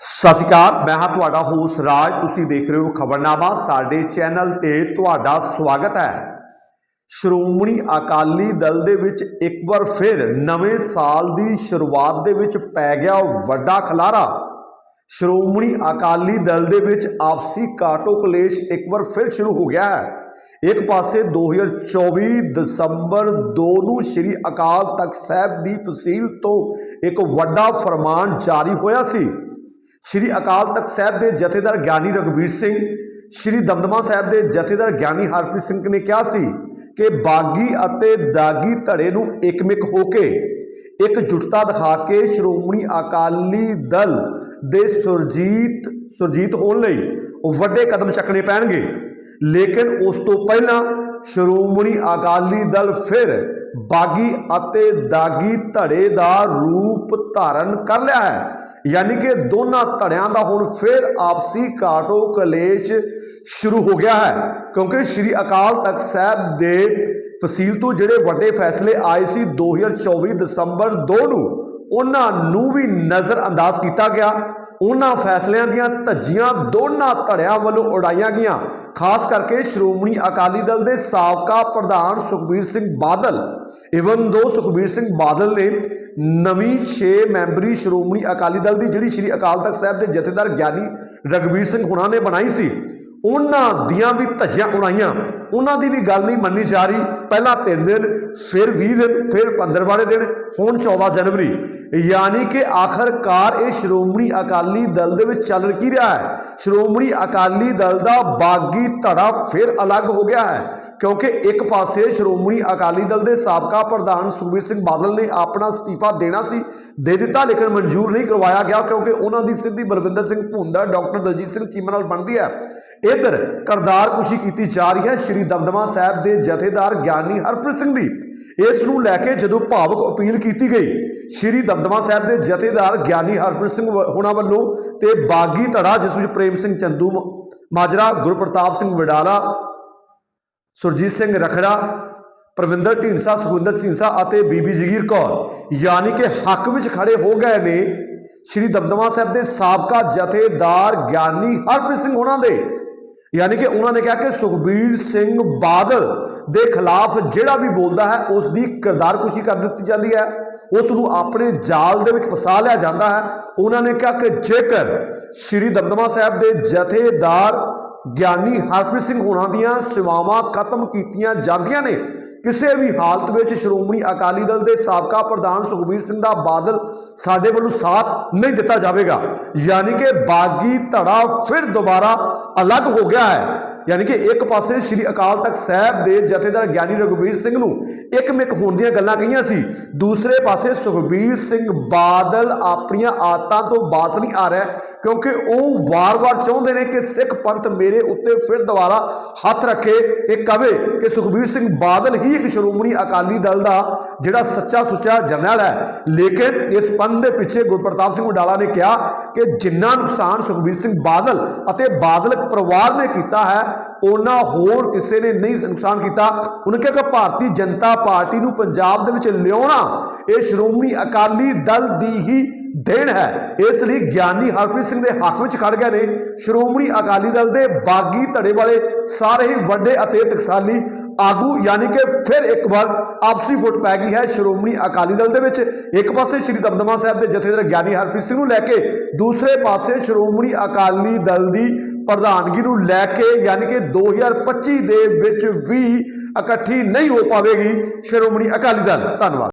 ਸਤਿ ਸ਼੍ਰੀ ਅਕਾਲ, ਮੈਂ ਹਾਂ ਤੁਹਾਡਾ ਹੋਸ ਰਾਜ। ਤੁਸੀਂ ਦੇਖ ਰਹੇ ਹੋ ਖਬਰਨਾਮਾ। ਸਾਡੇ ਚੈਨਲ ਤੇ ਤੁਹਾਡਾ ਸਵਾਗਤ ਹੈ। ਸ਼੍ਰੋਮਣੀ ਅਕਾਲੀ ਦਲ ਦੇ ਵਿੱਚ ਇੱਕ ਵਾਰ ਫਿਰ ਨਵੇਂ ਸਾਲ ਦੀ ਸ਼ੁਰੂਆਤ ਦੇ ਵਿੱਚ ਪੈ ਗਿਆ ਵੱਡਾ ਖਲਾਰਾ। ਸ਼੍ਰੋਮਣੀ ਅਕਾਲੀ ਦਲ ਦੇ ਵਿੱਚ ਆਪਸੀ ਕਾਟੋ ਕਲੇਸ਼ ਇੱਕ ਵਾਰ ਫਿਰ ਸ਼ੁਰੂ ਹੋ ਗਿਆ ਹੈ। ਇੱਕ ਪਾਸੇ 2024 ਦਸੰਬਰ 2 ਨੂੰ ਸ੍ਰੀ ਅਕਾਲ ਤਖਤ ਸਾਹਿਬ ਦੀ ਤਹਿਸੀਲ ਤੋਂ ਇੱਕ ਵੱਡਾ ਫਰਮਾਨ ਜਾਰੀ ਹੋਇਆ ਸੀ। ਸ਼੍ਰੀ ਅਕਾਲ ਤਖਤ ਸਾਹਿਬ ਦੇ ਜਥੇਦਾਰ ਗਿਆਨੀ ਰਘਬੀਰ ਸਿੰਘ, ਸ਼੍ਰੀ ਦਮਦਮਾ ਸਾਹਿਬ ਦੇ ਜਥੇਦਾਰ ਗਿਆਨੀ ਹਰਪ੍ਰੀਤ ਸਿੰਘ ਨੇ ਕਿਹਾ ਸੀ ਕਿ ਬਾਗੀ ਅਤੇ ਦਾਗੀ ਧੜੇ ਨੂੰ ਇਕਮਿਕ ਹੋ ਕੇ ਇੱਕ ਜੁਟਤਾ ਦਿਖਾ ਕੇ ਸ਼੍ਰੋਮਣੀ ਅਕਾਲੀ ਦਲ ਦੇ ਸੁਰਜੀਤ ਸੁਰਜੀਤ ਹੋਣ ਲਈ ਵੱਡੇ ਕਦਮ ਚੱਕਣੇ ਪੈਣਗੇ। ਲੇਕਿਨ ਉਸ ਤੋਂ ਪਹਿਲਾਂ ਸ਼੍ਰੋਮਣੀ ਅਕਾਲੀ ਦਲ ਫਿਰ ਬਾਗੀ ਅਤੇ ਦਾਗੀ ਧੜੇ ਦਾ ਰੂਪ ਧਾਰਨ ਕਰ ਲਿਆ ਹੈ। ਯਾਨੀ ਕਿ ਦੋਨਾਂ ਧੜਿਆਂ ਦਾ ਹੁਣ ਫਿਰ ਆਪਸੀ ਕਾਟੋ ਕਲੇਸ਼ ਸ਼ੁਰੂ ਹੋ ਗਿਆ ਹੈ। ਕਿਉਂਕਿ ਸ੍ਰੀ ਅਕਾਲ ਤਖਤ ਸਾਹਿਬ ਦੇ ਫਸੀਲ ਤੋਂ ਜਿਹੜੇ ਵੱਡੇ ਫੈਸਲੇ ਆਏ ਸੀ 2024 ਦਸੰਬਰ 2 ਨੂੰ, ਉਹਨਾਂ ਨੂੰ ਵੀ ਨਜ਼ਰ ਅੰਦਾਜ਼ ਕੀਤਾ ਗਿਆ। ਉਹਨਾਂ ਫੈਸਲਿਆਂ ਦੀਆਂ ਧੱਜੀਆਂ ਦੋਨਾਂ ਧੜਿਆਂ ਵੱਲੋਂ ਉਡਾਈਆਂ ਗਈਆਂ। ਖਾਸ ਕਰਕੇ ਸ਼੍ਰੋਮਣੀ ਅਕਾਲੀ ਦਲ ਦੇ ਸਾਬਕਾ ਪ੍ਰਧਾਨ ਸੁਖਬੀਰ ਸਿੰਘ ਬਾਦਲ। ਇਵਨ ਦੋ ਸੁਖਬੀਰ ਸਿੰਘ ਬਾਦਲ ਨੇ ਨਵੀਂ 6 ਮੈਂਬਰੀ ਸ਼੍ਰੋਮਣੀ ਅਕਾਲੀ ਦਲ ਦੀ ਜਿਹੜੀ ਸ੍ਰੀ ਅਕਾਲ ਤਖਤ ਸਾਹਿਬ ਦੇ ਜਥੇਦਾਰ ਗਿਆਨੀ ਰਗਵੀਰ ਸਿੰਘ ਹੁਣਾਂ ਨੇ ਬਣਾਈ ਸੀ, ਉਹਨਾਂ ਦੀਆਂ ਵੀ ਧੱਜੀਆਂ ਉਡਾਈਆਂ। ਉਹਨਾਂ ਦੀ ਵੀ ਗੱਲ ਨਹੀਂ ਮੰਨੀ ਜਾ ਰਹੀ। ਪਹਿਲਾਂ 3 ਦਿਨ, ਫਿਰ 20 ਦਿਨ, ਫਿਰ 15 ਵਾਲੇ ਦਿਨ, ਹੁਣ 14 ਜਨਵਰੀ। ਯਾਨੀ ਕਿ ਆਖਰਕਾਰ ਇਹ ਸ਼੍ਰੋਮਣੀ ਅਕਾਲੀ ਦਲ ਦੇ ਵਿੱਚ ਚੱਲ ਕੀ ਰਿਹਾ ਹੈ? ਸ਼੍ਰੋਮਣੀ ਅਕਾਲੀ ਦਲ ਦਾ ਬਾਗੀ ਧੜਾ ਫਿਰ ਅਲੱਗ ਹੋ ਗਿਆ ਹੈ, ਕਿਉਂਕਿ ਇੱਕ ਪਾਸੇ ਸ਼੍ਰੋਮਣੀ ਅਕਾਲੀ ਦਲ ਦੇ ਸਾਬਕਾ ਪ੍ਰਧਾਨ ਸੁਖਬੀਰ ਸਿੰਘ ਬਾਦਲ ਨੇ ਆਪਣਾ ਅਸਤੀਫਾ ਦੇਣਾ ਸੀ, ਦੇ ਦਿੱਤਾ, ਲੇਕਿਨ ਮਨਜ਼ੂਰ ਨਹੀਂ ਕਰਵਾਇਆ ਗਿਆ, ਕਿਉਂਕਿ ਉਹਨਾਂ ਦੀ ਸਿੱਧੀ ਬਰਵਿੰਦਰ ਸਿੰਘ ਭੁੰਦਾ, ਡਾਕਟਰ ਦਲਜੀਤ ਸਿੰਘ ਚੀਮਾ ਨਾਲ ਬਣਦੀ ਹੈ। ਇਧਰ ਕਰਦਾਰ ਕੁਸ਼ੀ ਕੀਤੀ ਜਾ ਰਹੀ ਹੈ ਸ਼੍ਰੀ ਦਮਦਮਾ ਸਾਹਿਬ ਦੇ ਜਥੇਦਾਰ ਗਿਆਨੀ ਹਰਪ੍ਰੀਤ ਸਿੰਘ ਦੀ। ਇਸ ਨੂੰ ਲੈ ਕੇ ਜਦੋਂ ਭਾਵਕ ਅਪੀਲ ਕੀਤੀ ਗਈ, ਸ਼੍ਰੀ ਦਮਦਮਾ ਸਾਹਿਬ ਦੇ ਜਥੇਦਾਰ ਗਿਆਨੀ ਹਰਪ੍ਰੀਤ ਸਿੰਘ ਵ- ਹੋਣਾ ਵੱਲੋਂ ਤੇ ਬਾਗੀ ਧੜਾ ਜਿਸ ਵਿੱਚ ਪ੍ਰੇਮ ਸਿੰਘ ਚੰਦੂ, ਮ- ਮਾਜਰਾ ਗੁਰਪ੍ਰਤਾਪ ਸਿੰਘ ਵਡਾਲਾ, ਸੁਰਜੀਤ ਸਿੰਘ ਰਖੜਾ, ਪ੍ਰਵਿੰਦਰ ਢੀਂਸਾ ਸੁਖਵਿੰਦਰ ਢੀਂਸਾ ਅਤੇ ਬੀਬੀ ਜਗੀਰ ਕੌਰ, ਯਾਨੀ ਕਿ ਹੱਕ ਵਿੱਚ ਖੜੇ ਹੋ ਗਏ ਨੇ, ਸ਼੍ਰੀ ਦਮਦਮਾ ਸਾਹਿਬ ਦੇ ਸਾਬਕਾ ਜਥੇਦਾਰ ਗਿਆਨੀ ਹਰਪ੍ਰੀਤ ਸਿੰਘ ਉਹਨਾਂ ਦੇ। ਯਾਨੀ ਕਿ ਉਹਨਾਂ ਨੇ ਕਿਹਾ ਕਿ ਸੁਖਬੀਰ ਸਿੰਘ ਬਾਦਲ ਦੇ ਖਿਲਾਫ ਜਿਹੜਾ ਵੀ ਬੋਲਦਾ ਹੈ, ਉਸ ਦੀ ਕਿਰਦਾਰਕੁਸ਼ੀ ਕਰ ਦਿੱਤੀ ਜਾਂਦੀ ਹੈ। ਉਸ ਨੂੰ ਆਪਣੇ ਜਾਲ ਦੇ ਵਿੱਚ ਫਸਾ ਲਿਆ ਜਾਂਦਾ ਹੈ। ਉਹਨਾਂ ਨੇ ਕਿਹਾ ਕਿ ਜੇਕਰ ਸ਼੍ਰੀ ਦਮਦਮਾ ਸਾਹਿਬ ਦੇ ਜਥੇਦਾਰ ਗਿਆਨੀ ਹਰਪ੍ਰੀਤ ਸਿੰਘ ਹੋਣਾ ਦੀਆਂ ਸੇਵਾਵਾਂ ਖਤਮ ਕੀਤੀਆਂ ਜਾਂਦੀਆਂ ਨੇ, ਕਿਸੇ ਵੀ ਹਾਲਤ ਵਿੱਚ ਸ਼੍ਰੋਮਣੀ ਅਕਾਲੀ ਦਲ ਦੇ ਸਾਬਕਾ ਪ੍ਰਧਾਨ ਸੁਖਬੀਰ ਸਿੰਘ ਦਾ ਬਾਦਲ ਸਾਡੇ ਵੱਲੋਂ ਸਾਥ ਨਹੀਂ ਦਿੱਤਾ ਜਾਵੇਗਾ। ਯਾਨੀ ਕਿ ਬਾਗੀ ਧੜਾ ਫਿਰ ਦੁਬਾਰਾ ਅਲੱਗ ਹੋ ਗਿਆ ਹੈ। ਯਾਨੀ ਕਿ ਇੱਕ ਪਾਸੇ ਸ੍ਰੀ ਅਕਾਲ ਤਖਤ ਸਾਹਿਬ ਦੇ ਜਥੇਦਾਰ ਗਿਆਨੀ ਰਘੁਬੀਰ ਸਿੰਘ ਨੂੰ ਇੱਕਮਿਕ ਹੋਣ ਦੀਆਂ ਗੱਲਾਂ ਕਹੀਆਂ ਸੀ, ਦੂਸਰੇ ਪਾਸੇ ਸੁਖਬੀਰ ਸਿੰਘ ਬਾਦਲ ਆਪਣੀਆਂ ਆਦਤਾਂ ਤੋਂ ਬਾਸ ਨਹੀਂ ਆ ਰਿਹਾ, ਕਿਉਂਕਿ ਉਹ ਵਾਰ-ਵਾਰ ਚਾਹੁੰਦੇ ਨੇ ਕਿ ਸਿੱਖ ਪੰਥ ਮੇਰੇ ਉੱਤੇ ਫਿਰ ਦੁਬਾਰਾ ਹੱਥ ਰੱਖੇ, ਇਹ ਕਵੇ ਕਿ ਸੁਖਬੀਰ ਸਿੰਘ ਬਾਦਲ ਹੀ ਇੱਕ ਸ਼੍ਰੋਮਣੀ ਅਕਾਲੀ ਦਲ ਦਾ ਜਿਹੜਾ ਸੱਚਾ ਸੁੱਚਾ ਜਰਨਲ ਹੈ। ਲੇਕਿਨ ਇਸ ਪੰਥ ਦੇ ਪਿੱਛੇ ਗੁਰਪ੍ਰਤਾਪ ਸਿੰਘ ਉਡਾਲਾ ਨੇ ਕਿਹਾ ਕਿ ਜਿੰਨਾ ਨੁਕਸਾਨ ਸੁਖਬੀਰ ਸਿੰਘ ਬਾਦਲ ਅਤੇ ਬਾਦਲ ਪਰਿਵਾਰ ਨੇ ਕੀਤਾ ਹੈ ਉਹਨਾਂ ਹੋਰ ਕਿਸੇ ਨੇ ਨਹੀਂ ਨੁਕਸਾਨ ਕੀਤਾ। ਉਹਨੇ ਕਿਹਾ ਕਿ ਭਾਰਤੀ ਜਨਤਾ ਪਾਰਟੀ ਨੂੰ ਪੰਜਾਬ ਦੇ ਵਿੱਚ ਲਿਆਉਣਾ, ਇਹ ਸ਼੍ਰੋਮਣੀ ਅਕਾਲੀ ਦਲ ਦੀ ਹੀ ਦੇਣ ਹੈ। ਇਸ ਲਈ ਗਿਆਨੀ ਹਰਪ੍ਰੀਤ ਸਿੰਘ ਦੇ ਹੱਕ ਵਿੱਚ ਖੜ ਗਏ ਨੇ। ਸ਼੍ਰੋਮਣੀ ਅਕਾਲੀ ਦਲ ਦੇ ਬਾਗੀ ਧੜੇ ਵਾਲੇ ਸਾਰੇ ਹੀ ਵੱਡੇ ਅਤੇ ਟਕਸਾਲੀ ਆਗੂ, ਯਾਨੀ ਕਿ ਫਿਰ ਇੱਕ ਵਾਰ ਆਪਸੀ ਫੁੱਟ ਪੈ ਗਈ ਹੈ ਸ਼੍ਰੋਮਣੀ ਅਕਾਲੀ ਦਲ ਦੇ ਵਿੱਚ। ਇੱਕ ਪਾਸੇ ਸ਼੍ਰੀ ਦਮਦਮਾ ਸਾਹਿਬ ਦੇ ਜਥੇਦਾਰ ਗਿਆਨੀ ਹਰਪ੍ਰੀਤ ਸਿੰਘ ਨੂੰ ਲੈ ਕੇ, ਦੂਸਰੇ ਪਾਸੇ ਸ਼੍ਰੋਮਣੀ ਅਕਾਲੀ ਦਲ ਦੀ ਪ੍ਰਧਾਨਗੀ ਨੂੰ ਲੈ ਕੇ, ਯਾਨੀ ਕਿ 2025 ਦੇ ਵਿੱਚ ਵੀ ਇਕੱਠੀ ਨਹੀਂ ਹੋ ਪਾਵੇਗੀ ਸ਼੍ਰੋਮਣੀ ਅਕਾਲੀ ਦਲ। ਧੰਨਵਾਦ।